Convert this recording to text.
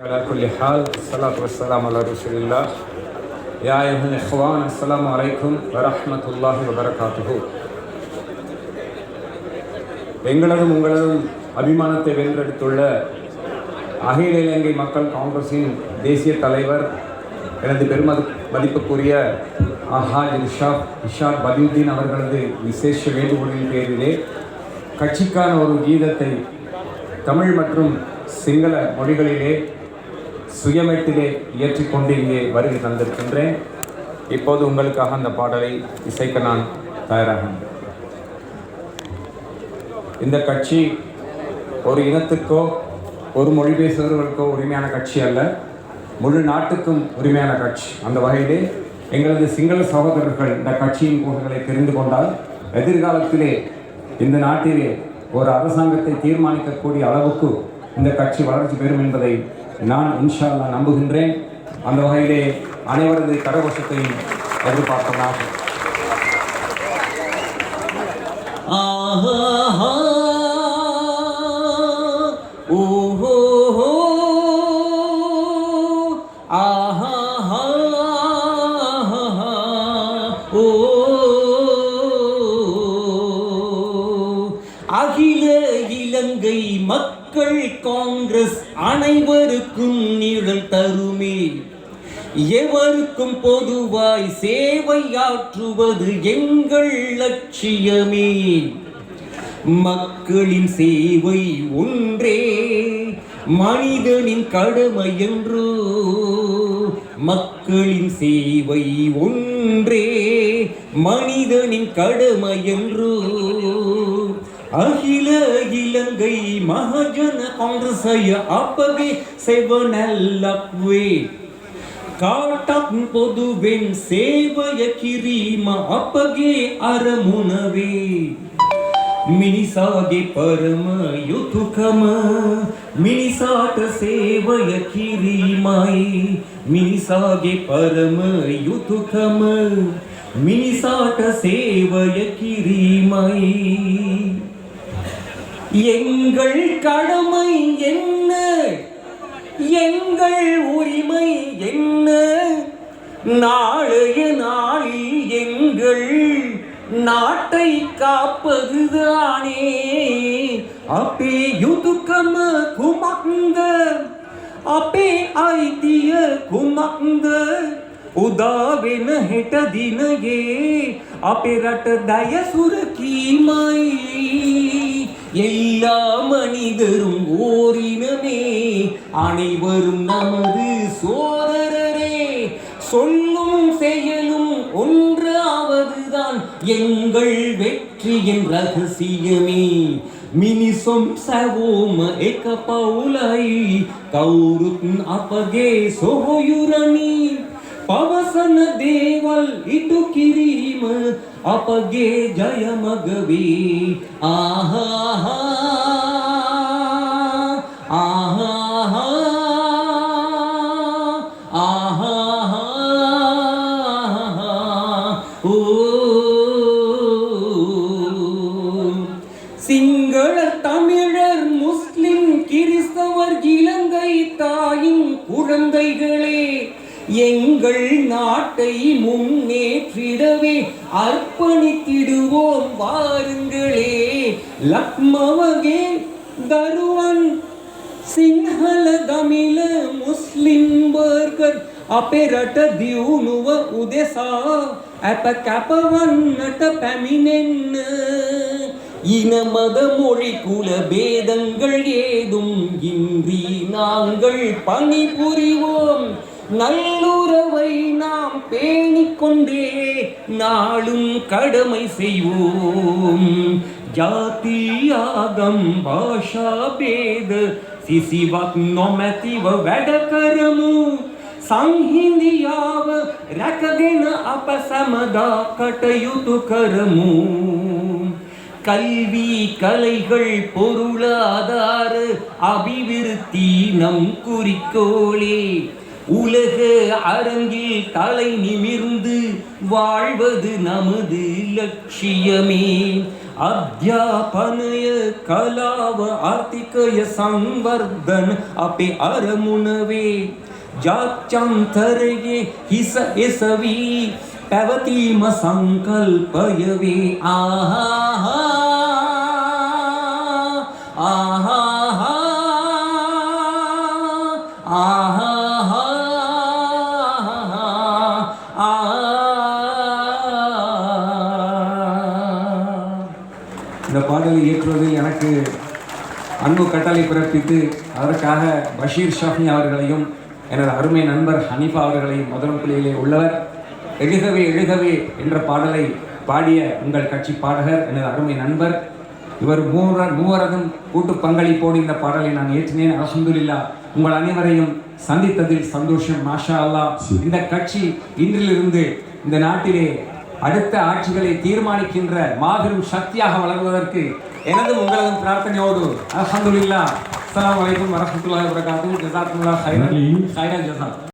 على كل حال الصلاة والسلام على رسول الله يا أيها الإخوان السلام عليكم ورحمة الله وبركاته எங்களதும் உங்களதும் அபிமானத்தை வென்றெடுத்துள்ள அகில இலங்கை மக்கள் காங்கிரஸின் தேசிய தலைவர் எனது பெருமதி மதிப்புக்குரிய அஹாஜ் இஷாப் இஷாப் பதியுத்தீன் அவர்களது விசேஷ வேண்டுகோளின் பேரிலே கட்சிக்கான ஒரு கீதத்தை தமிழ் மற்றும் சிங்கள மொழிகளிலே சுயமெட்டிலே இயற்றிக்கொண்டு இங்கே வருகை தந்திருக்கின்றேன். இப்போது உங்களுக்காக அந்த பாடலை இசைக்க நான் தயாராக இந்த கட்சி ஒரு இனத்துக்கோ ஒரு மொழி பேசுபவர்களுக்கோ உரிமையான கட்சி அல்ல. முழு நாட்டுக்கும் உரிமையான கட்சி. அந்த வகையிலே எங்களது சிங்கள சகோதரர்கள் இந்த கட்சியின் கொள்கைகளை தெரிந்து கொண்டால் எதிர்காலத்திலே இந்த நாட்டிலே ஒரு அரசாங்கத்தை தீர்மானிக்கக்கூடிய அளவுக்கு இந்த கட்சி வளர்ச்சி பெறும் என்பதை நான் இன்ஷா அல்லாஹ் நம்புகின்றேன். அந்த வகையிலே அனைவரது கரகோஷத்தையும் எதிர்பார்க்கலாம் ஆஹா ஆஹா ஓ மக்கள் காங்கிரஸ் அனைவருக்கும் நிழல் தருமே. எவருக்கும் பொதுவாய் சேவையாற்றுவது எங்கள் லட்சியமே. மக்களின் சேவை ஒன்றே மனிதனின் கடமை என்றோ. மக்களின் சேவை ஒன்றே மனிதனின் கடமை என்றோ. அகில இலங்கை மகஜன காங்கிரசைய அப்பவே செவனல் அப்வே காட்டம் பொதுவென் சேவய கிரீம அப்பகே அரமுனவே மினிசாகே பரம யுதுகம மினிசாட்ட சேவய கிரீமாய். மினிசாகே பரம யுதுகம மினிசாட்ட சேவய கிரீமாய். எங்கள் கடமை என்ன? எங்கள் உரிமை என்ன? நாளைய நாளில் எங்கள் நாட்டை காப்பதுதானே. அப்பே யுதுக்கம குமந்த அப்பே ஐத்திய குமந்த ಉದಾವಿನ ಹೆಟ ದಿನಗೆ ಅಪೆರಟ ದಯ ಸುರಕಿ ಮೈ எல்லா மனிதரும் ஓரினமே அனைவரும் நமது சோதரரே சொல்லும் செயலும் ஒன்றாவதுதான் எங்கள் வெற்றியின் ரகசியமே මිනිසොම් සැවෝම එක පවුලයි කවුරුත් අපගේ සොහොයුරණී ಪವಸನ ದೇವಲ್ ಇಟು ಕಿರೀಮ ಅಪಗೆ ಜಯ ಮಗವಿ ಆಹಾ ಆಹಾ சிங்கள தமிழர் முஸ்லிம் கிறிஸ்தவர் இலங்கை தாயின் குழந்தைகள். எங்கள் நாட்டை முன்னேற்றிடவே அர்ப்பணித்திடுவோம் வாருங்களே லக்மவகே தருவன் සිංහල දමිල මුස්ලිම් වර්කර් අපේ රට දියුණුව උදෙසා ඇප කැපවන්නට පැමිණෙන්න இனமத மொழி குல பேதங்கள் ஏதும் இன்றி நாங்கள் பணிபுரிவோம் நல்லுறவை நாம் பேணிக்கொண்டே நாளும் கடமை செய்வோம். ஜாதி யாகம் பாஷா பேத சிசிவக் நொமதிவ வெடகரமு ಸಂಹಿಂದಿಯಾವ ರಕದಿನ ಅಪಸಮದ ಕಟಯುತು ಕರಮು கல்வி கலைகள் பொருளாதார அபிவிருத்தி நம் குறிக்கோளே. உலக அரங்கில் தலை நிமிர்ந்து வாழ்வது நமது லட்சியமே अध्यापनय कलाव आर्थिकय संवर्धन अपे अरमुनवे जाच्यन्तरये हिस एसवी पैवतीम सङ्कल्पयवे आहा இந்த பாடலை இயற்றுவதில் எனக்கு அன்பு கட்டளை பிறப்பித்து அதற்காக பஷீர் ஷாஃபி அவர்களையும் எனது அருமை நண்பர் ஹனீஃபா அவர்களையும் முதல் புள்ளியிலே உள்ளவர். எழுகவே எழுகவே என்ற பாடலை பாடிய உங்கள் கட்சி பாடகர் எனது அருமை நண்பர். இவர் மூவர் மூவரதும் கூட்டு பங்களிப்போடு இந்த பாடலை நான் ஏற்றினேன். அல்ஹம்துலில்லாஹ் உங்கள் அனைவரையும் சந்தித்ததில் சந்தோஷம். மாஷா அல்லாஹ் இந்த கட்சி இன்றிலிருந்து இந்த நாட்டிலே அடுத்த ஆட்சிகளை தீர்மானிக்கின்ற மாபெரும் சக்தியாக வளர்வதற்கு எனதும் உங்களதும் பிரார்த்தனையோடு அல்ஹம்துலில்லாஹ். அஸ்ஸலாமு அலைக்கும் வரஹ்மத்துல்லாஹி வபரகாத்துஹு. ஜஸாக்குமுல்லாஹ் ஹைரன் ஹைரன் ஜஸா